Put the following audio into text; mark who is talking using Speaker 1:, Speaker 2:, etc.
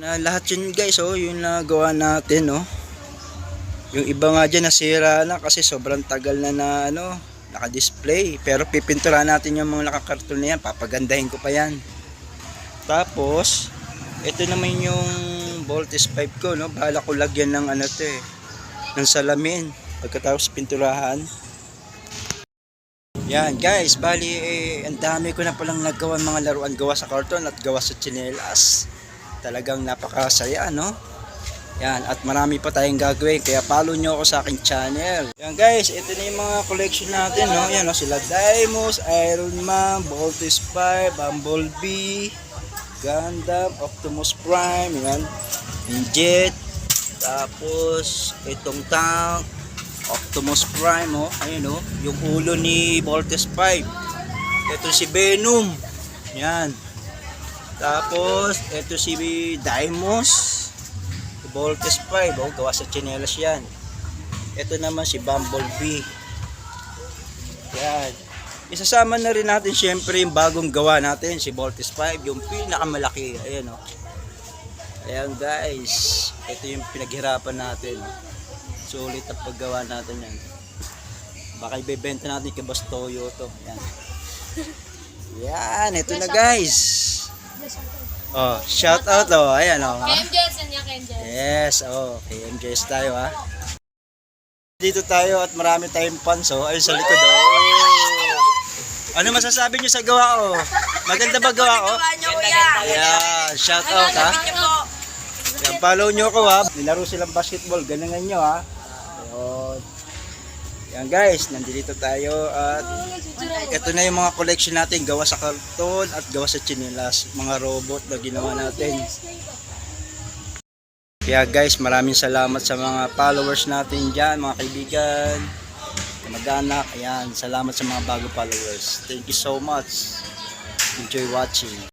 Speaker 1: Na lahat yun guys, oh, yung nagawa natin, oh. Yung iba nga dyan nasira na kasi sobrang tagal na na ano, naka-display. Pero pipinturahan natin yung mga nakakarton na yan, papagandahin ko pa yan. Tapos, ito naman yung voltage pipe ko, no? Bahala ko lagyan ng ano to eh, ng salamin. Pagkatapos pinturahan. Yan guys, bali eh, ang dami ko na palang nagawa mga laruan gawa sa karton at gawa sa tsinelas. Talagang napakasaya, no? Yan, at marami pa tayong gagawin. Kaya follow nyo ako sa aking channel. Yan guys, ito na yung mga collection natin. No? Yan, no? sila Dimos, Iron Man, Voltes 5, Bumblebee, Gundam, Optimus Prime, yan. Jet. Tapos, itong tank, Optimus Prime, oh. Ayun, oh. Yung ulo ni Voltes 5. Ito si Venom. Yan. Tapos, ito si Dimos. Voltes 5, oh, gawa sa chinelas yan. Ito naman si Bumblebee. Yan. Isasama na rin natin syempre yung bagong gawa natin, si Voltes 5, yung pinakamalaki. Ayan o. Oh. Ayan guys, ito yung pinaghirapan natin. Sulit ang paggawa natin yan. Baka ibebenta natin kay Boss Toyo to. Yan. Yan, ito na guys. Oh, shout out oh. Ayan oh. ha?
Speaker 2: MJS and yung MJS.
Speaker 1: Yes, oh, kay tayo ha. Dito tayo at marami tayong fans oh. Ayun sa likod oh. Ano masasabi niyo sa gawa ko? Maganda ba gawa ko? Yeah, shout out ha. Yan, follow nyo ako ha. Nilaro silang basketball, galingan nyo ha. Ayun. Yan guys, nandito tayo at ito na yung mga collection natin gawa sa karton at gawa sa chinilas. Mga robot na ginawa natin. Kaya guys, maraming salamat sa mga followers natin dyan, mga kaibigan, kamag-anak. Ayan, salamat sa mga bago followers. Thank you so much. Enjoy watching.